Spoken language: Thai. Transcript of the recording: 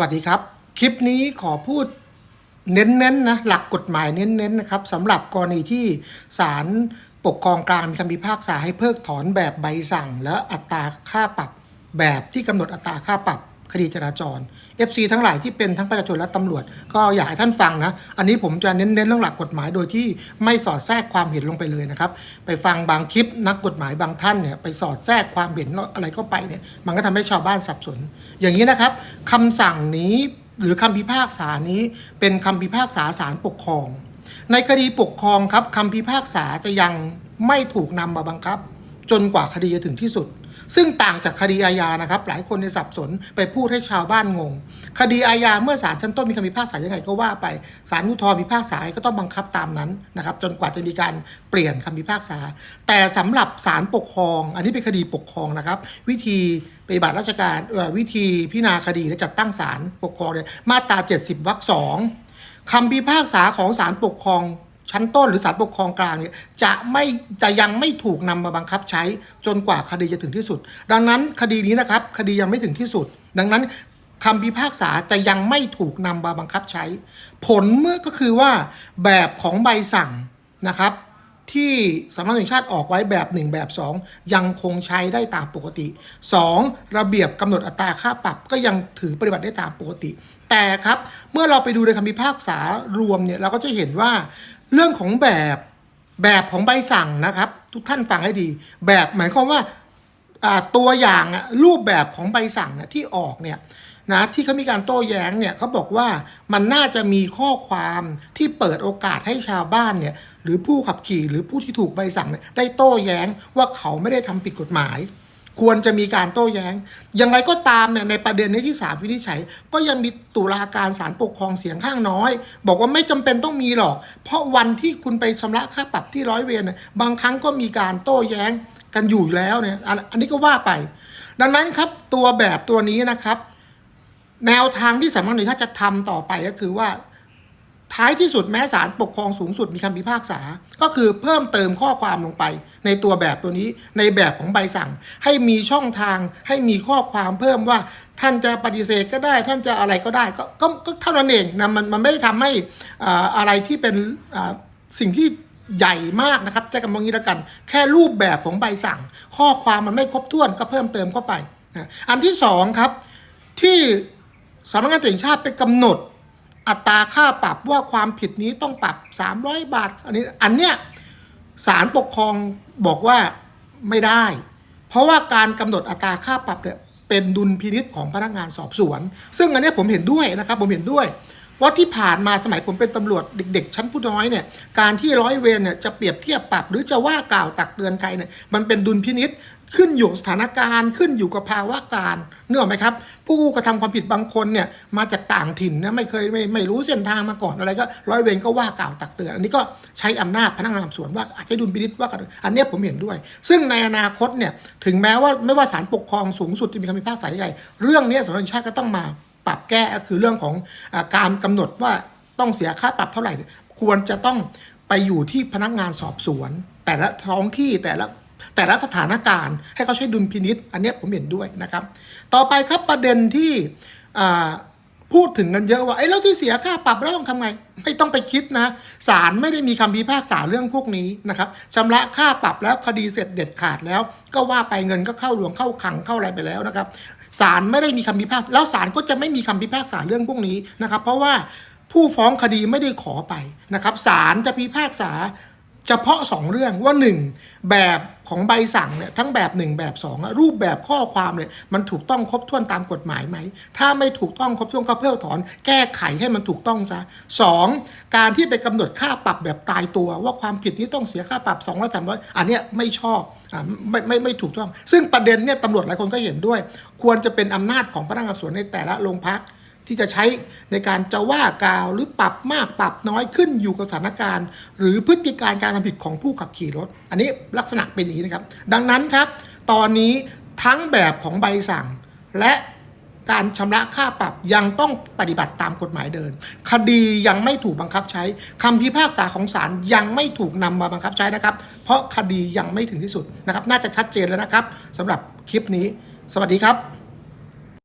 วัสดีครับ คลิปนี้ขอพูดเน้นๆนะหลักกฎหมายเน้นๆนะครับสำหรับกรณีที่ศาลปกครองกลางมีคำพิพากษาให้เพิกถอนแบบใบสั่ง และอัตราค่าปรับแบบที่กำหนดอัตราค่าปรับ คดีจราจร FC ทั้งหลายที่เป็นทั้งประชาชนและตำรวจ ก็อยากให้ท่านฟังนะ อันนี้ผมจะเน้นๆเรื่องหลักกฎหมายโดยที่ไม่สอดแทรกความเห็นลงไปเลยนะครับ ไปฟังบางคลิปนักกฎหมายบางท่านเนี่ยไปสอดแทรกความเห็นอะไรเข้าไปเนี่ยมันก็ทำให้ชาวบ้านสับสน อย่างนี้นะครับคำสั่งนี้หรือคำพิพากษานี้เป็นคำพิพากษาศาลปกครอง ในคดีปกครองครับคำพิพากษาจะยังไม่ถูกนำมาบังคับ จนกว่าคดีจะถึงที่สุด ซึ่งต่างจากคดีอาญานะครับ หลายคนในสับสนไปพูดให้ชาวบ้านงง คดีอาญาเมื่อศาลชั้นต้นมีคำพิพากษายังไงก็ว่าไปศาลอุทธรณ์พิพากษาก็ต้องบังคับตามนั้นนะครับ จนกว่าจะมีการเปลี่ยนคำพิพากษา แต่สำหรับศาลปกครอง อันนี้เป็นคดีปกครองนะครับ วิธีปฏิบัติราชการวิธีพิจารณาคดีและจัดตั้งศาลปกครองเนี่ยมาตรา 70วรรคสองคำพิพากษาของศาลปกครอง ชั้นต้นหรือศาลปกครองกลางเนี่ยจะไม่จะยังไม่ถูกนำมาบังคับใช้จนกว่าคดีจะถึงที่สุด ดังนั้นคดีนี้นะครับคดียังไม่ถึงที่สุด ดังนั้นคำพิพากษาจะยังไม่ถูกนำมาบังคับใช้ ผลเมื่อก็คือว่าแบบของใบสั่งนะครับ ที่สำนักงานงชาติออกไว้แบบ 1 แบบ 2 ยังคงใช้ได้ตามปกติ 2. ระเบียบกำหนดอัตราค่าปรับก็ยังถือปฏิบัติได้ตามปกติ แต่ครับเมื่อเราไปดูในคำพิพากษารวมเนี่ยเราก็จะเห็นว่า เรื่องของแบบแบบของใบสั่งนะครับ ทุกท่านฟังให้ดี แบบหมายความว่าตัวอย่างรูปแบบของใบสั่งนะที่ออกเนี่ยนะที่เขามีการโต้แย้งเนี่ยเขาบอกว่ามันน่าจะมีข้อความที่เปิดโอกาสให้ชาวบ้านเนี่ยหรือผู้ขับขี่หรือผู้ที่ถูกใบสั่งได้โต้แย้งว่าเขาไม่ได้ทำผิดกฎหมาย ควรจะมีการโต้แย้ง อย่างไรก็ตามเนี่ยในประเด็นนี้ที่ศาลวินิจฉัย ก็ยังมีตุลาการศาลปกครองเสียงข้างน้อย บอกว่าไม่จำเป็นต้องมีหรอก เพราะวันที่คุณไปชำระค่าปรับที่ร้อยเวรเนี่ยบางครั้งก็มีการโต้แย้งกันอยู่แล้วเนี่ยอันนี้ก็ว่าไป ดังนั้นครับตัวแบบตัวนี้นะครับ แนวทางที่สำนักงานตำรวจแห่งชาติจะทำต่อไปก็คือว่า ท้ายที่สุดแม้ศาลปกครองสูงสุดมีคำพิพากษา ก็คือเพิ่มเติมข้อความลงไป ในตัวแบบตัวนี้ในแบบของใบสั่ง ให้มีช่องทางให้มีข้อความเพิ่มว่าท่านจะปฏิเสธก็ได้ ท่านจะอะไรก็ได้ก็ก็ก็เท่านั้นเองนะมันมันไม่ได้ทำให้อ่าอะไรที่เป็นอ่าสิ่งที่ใหญ่มากนะครับจะกำลังนี้แล้วกัน แค่รูปแบบของใบสั่ง ข้อความมันไม่ครบถ้วนก็เพิ่มเติมเข้าไป อันที่สองครับที่สำนักงานตำรวจแห่งชาติไปกำหนด อัตราค่าปรับว่าความผิดนี้ต้องปรับ 300 บาท อันนี้อันเนี้ยศาลปกครองบอกว่าไม่ได้ เพราะว่าการกำหนดอัตราค่าปรับเนี่ยเป็นดุลพินิษของพนักงานสอบสวน ซึ่งอันเนี้ยผมเห็นด้วยนะครับผมเห็นด้วย ว่าที่ผ่านมาสมัยผมเป็นตำรวจเด็ก ๆ ชั้นผู้น้อยเนี่ยการที่ร้อยเวรเนี่ยจะเปรียบเทียบปรับหรือจะว่ากล่าวตักเตือนใครเนี่ยมันเป็นดุลพินิษขึ้นอยู่สถานการณ์ขึ้นอยู่กับภาวะการเนื้อไหมครับ ผู้กระทำความผิดบางคนเนี่ยมาจากต่างถิ่นนะไม่เคยไม่ไม่รู้เส้นทางมาก่อนอะไรก็ร้อยเวรก็ว่ากล่าวตักเตือนอันนี้ก็ใช้อำนาจพนักงานสวนว่าอาจจะดุลพินิษว่าอันนี้ผมเห็นด้วย ซึ่งในอนาคตเนี่ยถึงแม้ว่าไม่ว่าศาลปกครองสูงสุดจะมีคำพิพากษาใหญ่เรื่องนี้สำนักงานตำรวจแห่งชาติก็ต้องมา ปรับแก้ก็คือเรื่องของอการกำหนดว่าต้องเสียค่าปรับเท่าไหร่ ควรจะต้องไปอยู่ที่พนักงานสอบสวน แต่ละท้องที่แต่ละแต่ละสถานการณ์ให้เขาใช้ดุลพินิษอันนี้ผมเห็นด้วยนะครับ ต่อไปครับประเด็นที่พูดถึงกันเยอะว่าไอ้แล้วที่เสียค่าปรับแล้วต้องทำไง ไม่ต้องไปคิดนะศาลไม่ได้มีคำพิพากษาเรื่องพวกนี้นะครับชำระค่าปรับแล้วคดีเสร็จเด็ดขาดแล้ว ก็ว่าไปเงินก็เข้าหลวงเข้าขังเข้าอะไรไปแล้วนะครับ ศาลไม่ได้มีคำพิพากษาแล้วศาลก็จะไม่มีคำพิพากษาเรื่องพวกนี้นะครับ เพราะว่าผู้ฟ้องคดีไม่ได้ขอไปนะครับศาลจะพิพากษา เฉพาะ 2 เรื่องว่า 1 แบบของใบสั่งเนี่ยทั้งแบบ 1 แบบ2อะรูปแบบข้อความเนี่ยมันถูกต้องครบถ้วนตามกฎหมายไหม ถ้าไม่ถูกต้องครบถ้วนก็เพิกถอน แก้ไขให้มันถูกต้องซะ 2. การที่ไปกำหนดค่าปรับแบบตายตัว ว่าความผิดนี้ต้องเสียค่าปรับ2 0 0 300อันเนี้ยไม่ชอบอ่าไม่ไม่ไม่ถูกต้อง ซึ่งประเด็นเนี่ยตำรวจหลายคนก็เห็นด้วย ควรจะเป็นอำนาจของพนักงานสอบสวนในแต่ละโรงพัก ที่จะใช้ในการจะว่ากล่าวหรือปรับมากปรับน้อยขึ้นอยู่กับสถานการณ์ หรือพฤติการการทำผิดของผู้ขับขี่รถ อันนี้ลักษณะเป็นอย่างนี้นะครับ ดังนั้นครับ ตอนนี้ทั้งแบบของใบสั่ง และการชำระค่าปรับยังต้องปฏิบัติตามกฎหมายเดินคดียังไม่ถูกบังคับใช้คำพิพากษาของศาลยังไม่ถูกนำมาบังคับใช้นะครับ เพราะคดียังไม่ถึงที่สุดนะครับ น่าจะชัดเจนแล้วนะครับสำหรับคลิปนี้ สวัสดีครับ